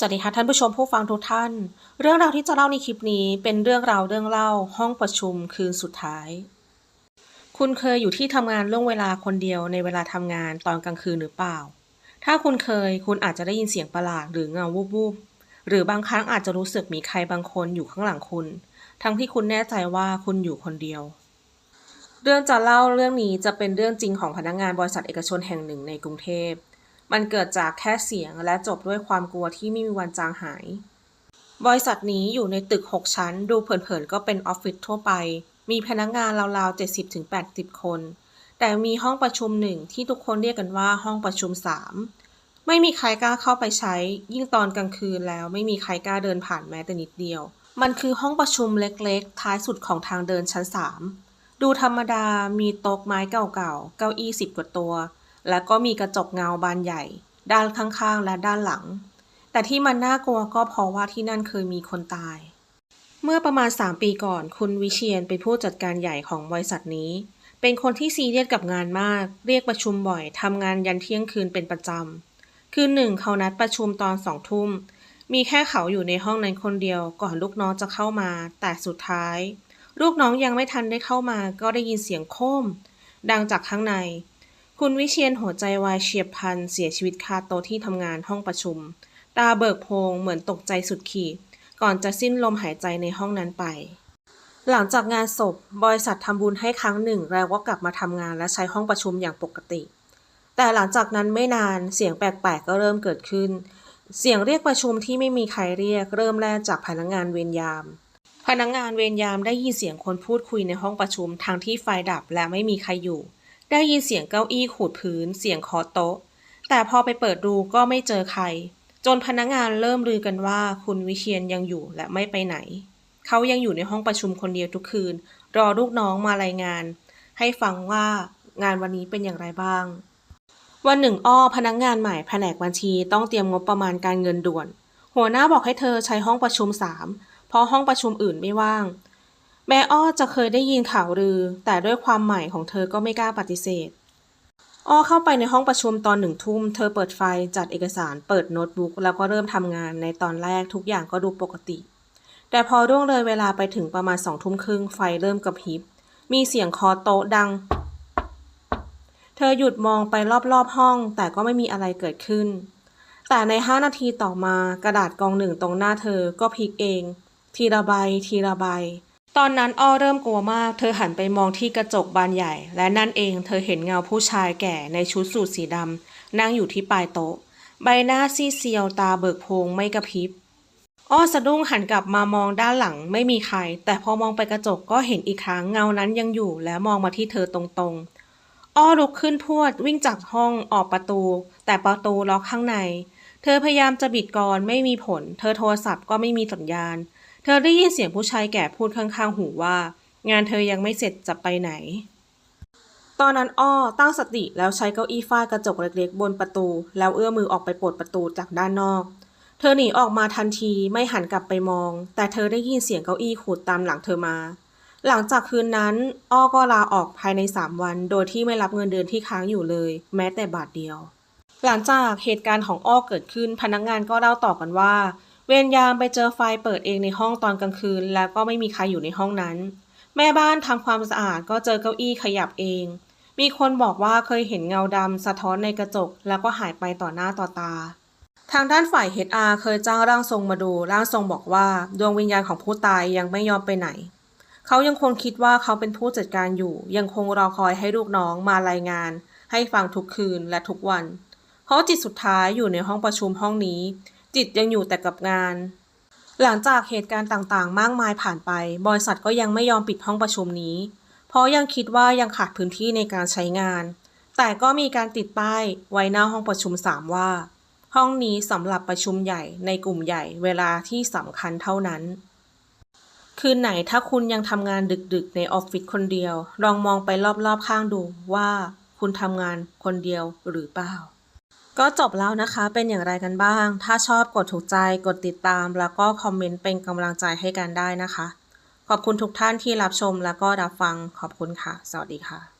สวัสดีค่ะท่านผู้ชมผู้ฟังทุกท่าน เรื่องราวที่จะเล่าในคลิปนี้เป็นเรื่องราวเรื่องเล่าห้องประชุมคืนสุดท้าย คุณเคยอยู่ที่ทำงานล่วงเวลาคนเดียวในเวลาทำงานตอนกลางคืนหรือเปล่า ถ้าคุณเคยคุณอาจจะได้ยินเสียงประหลาดหรือเงาวูบๆหรือบางครั้งอาจจะรู้สึกมีใครบางคนอยู่ข้างหลังคุณ ทั้งที่คุณแน่ใจว่าคุณอยู่คนเดียว เรื่องจะเล่าเรื่องนี้จะเป็นเรื่องจริงของพนักงานบริษัทเอกชนแห่งหนึ่งในกรุงเทพ มันเกิดจากแค่เสียงและจบด้วยความกลัวที่ไม่มีวันจางหาย บริษัทนี้อยู่ในตึก 6 ชั้น ดูเผินๆ ก็เป็นออฟฟิศทั่วไป มีพนักงานราวๆ 70-80 คน แต่มีห้องประชุมหนึ่งที่ทุกคนเรียกกันว่าห้องประชุม 3 ไม่มีใครกล้าเข้าไปใช้ ยิ่งตอนกลางคืนแล้วไม่มีใครกล้าเดินผ่านแม้แต่นิดเดียว มันคือห้องประชุมเล็กๆ ท้ายสุดของทางเดินชั้น 3 ดูธรรมดา มีโต๊ะไม้เก่าๆ เก้าอี้สิบกว่าตัว แล้วก็มีกระจกเงาบานใหญ่ ด้านข้างๆ และด้านหลัง แต่ที่มันน่ากลัวก็เพราะว่าที่นั่นเคยมีคนตาย เมื่อประมาณ 3 ปีก่อน คุณวิเชียนเป็นผู้จัดการใหญ่ของบริษัทนี้ เป็นคนที่ซีเรียสกับงานมาก เรียกประชุมบ่อยทำงานยันเที่ยงคืนเป็นประจำ คืนหนึ่งเขานัดประชุมตอนสองทุ่ม มีแค่เขาอยู่ในห้องนั้นคนเดียวก่อนลูกน้องจะเข้ามา แต่สุดท้าย ลูกน้องยังไม่ทันได้เข้ามา ก็ได้ยินเสียงโคมดังจากข้างใน คุณวิเชียนหัวใจวายเฉียบพลันเสียชีวิตคาโต๊ะที่ทำงานห้องประชุม ตาเบิกโพงเหมือนตกใจสุดขีด ก่อนจะสิ้นลมหายใจในห้องนั้นไป หลังจากงานศพ บริษัททำบุญให้ครั้งหนึ่ง แล้วก็กลับมาทำงานและใช้ห้องประชุมอย่างปกติ แต่หลังจากนั้นไม่นานเสียงแปลกๆก็เริ่มเกิดขึ้น เสียงเรียกประชุมที่ไม่มีใครเรียก เริ่มแรกจากพนักงานเวรยามพนักงานเวรยามได้ยินเสียงคนพูดคุยในห้องประชุมทางที่ไฟดับและไม่มีใครอยู่ ได้ยินเสียงเก้าอี้ขูดพื้น เสียงคาะโต๊ะ แต่พอไปเปิดดูก็ไม่เจอใคร จนพนักงานเริ่มลือกันว่าคุณวิเชียนยังอยู่และไม่ไปไหน เขายังอยู่ในห้องประชุมคนเดียวทุกคืน รอลูกน้องมารายงาน ให้ฟังว่างานวันนี้เป็นอย่างไรบ้าง วันหนึ่งอ้อพนักงานใหม่แผนกบัญชีต้องเตรียมงบประมาณการเงินด่วน หัวหน้าบอกให้เธอใช้ห้องประชุมสามเพราะห้องประชุมอื่นไม่ว่าง แม่อ้อจะเคยได้ยินข่าวลือ แต่ด้วยความใหม่ของเธอก็ไม่กล้าปฏิเสธ อ้อเข้าไปในห้องประชุมตอนหนึ่งทุ่ม เธอเปิดไฟจัดเอกสาร เปิดโน้ตบุ๊กแล้วก็เริ่มทำงานในตอนแรกทุกอย่างก็ดูปกติ แต่พอร่วงเลยเวลาไปถึงประมาณสองทุ่มครึ่งไฟเริ่มกระพริบ มีเสียงคอโต๊ะดัง เธอหยุดมองไปรอบๆห้อง แต่ก็ไม่มีอะไรเกิดขึ้น แต่ในห้านาทีต่อมากระดาษกองหนึ่งตรงหน้าเธอก็พลิกเอง ทีละใบทีละใบ ตอนนั้นอ้อเริ่มกลัวมาก เธอหันไปมองที่กระจกบานใหญ่ และนั่นเองเธอเห็นเงาผู้ชายแก่ในชุดสูทสีดำนั่งอยู่ที่ปลายโต๊ะ ใบหน้าซีเซียวตาเบิกโพงไม่กระพริบ อ้อสะดุ้งหันกลับมามองด้านหลังไม่มีใคร แต่พอมองไปกระจกก็เห็นอีกครั้งเงานั้นยังอยู่ และมองมาที่เธอตรงๆ อ้อลุกขึ้นพวดวิ่งจากห้องออกประตู แต่ประตูล็อกข้างใน เธอพยายามจะบิดกรไม่มีผล เธอโทรศัพท์ก็ไม่มีสัญญาณ ธอได้ยินเสียงผู้ชายแก่พูดข้างๆ หูว่า งานเธอยังไม่เสร็จจะไปไหน ตอนนั้นอ้อตั้งสติแล้วใช้เก้าอี้ฟาดกระจกเล็กๆ บนประตู แล้วเอื้อมมือออกไปปลดประตูจากด้านนอก เธอหนีออกมาทันทีไม่หันกลับไปมอง แต่เธอได้ยินเสียงเก้าอี้ขูดตามหลังเธอมา หลังจากคืนนั้น อ้อก็ลาออกภายใน 3 วัน โดยที่ไม่รับเงินเดือนที่ค้างอยู่เลย แม้แต่บาทเดียว หลังจากเหตุการณ์ของอ้อเกิดขึ้นพนักงานก็เล่าต่อกันว่า เวรยามไปเจอไฟเปิดเองในห้องตอนกลางคืน แล้วก็ไม่มีใครอยู่ในห้องนั้น แม่บ้านทำความสะอาดก็เจอเก้าอี้ขยับเอง มีคนบอกว่าเคยเห็นเงาดำสะท้อนในกระจก แล้วก็หายไปต่อหน้าต่อตา ทางด้านฝ่าย HR เคยจ้างร่างทรงมาดู ร่างทรงบอกว่าดวงวิญญาณของผู้ตายยังไม่ยอมไปไหน เขายังคงคิดว่าเขาเป็นผู้จัดการอยู่ ยังคงรอคอยให้ลูกน้องมารายงาน ให้ฟังทุกคืนและทุกวัน เพราะจิตสุดท้ายอยู่ในห้องประชุมห้องนี้ จิตยังอยู่แต่กับงาน หลังจากเหตุการณ์ต่างๆ มากมายผ่านไป บริษัทก็ยังไม่ยอมปิดห้องประชุมนี้ เพราะยังคิดว่ายังขาดพื้นที่ในการใช้งาน แต่ก็มีการติดป้ายไว้หน้าห้องประชุม 3 ว่า ห้องนี้สำหรับประชุมใหญ่ในกลุ่มใหญ่เวลาที่สำคัญเท่านั้นคืนไหนถ้าคุณยังทำงานดึกๆ ในออฟฟิศคนเดียว ลองมองไปรอบๆข้างดูว่าคุณทำงานคนเดียวหรือเปล่า ก็จบแล้วนะคะ เป็นอย่างไรกันบ้าง ถ้าชอบกดถูกใจ กดติดตาม แล้วก็คอมเมนต์เป็นกำลังใจให้กันได้นะคะ ขอบคุณทุกท่านที่รับชมแล้วก็รับฟัง ขอบคุณค่ะ สวัสดีค่ะ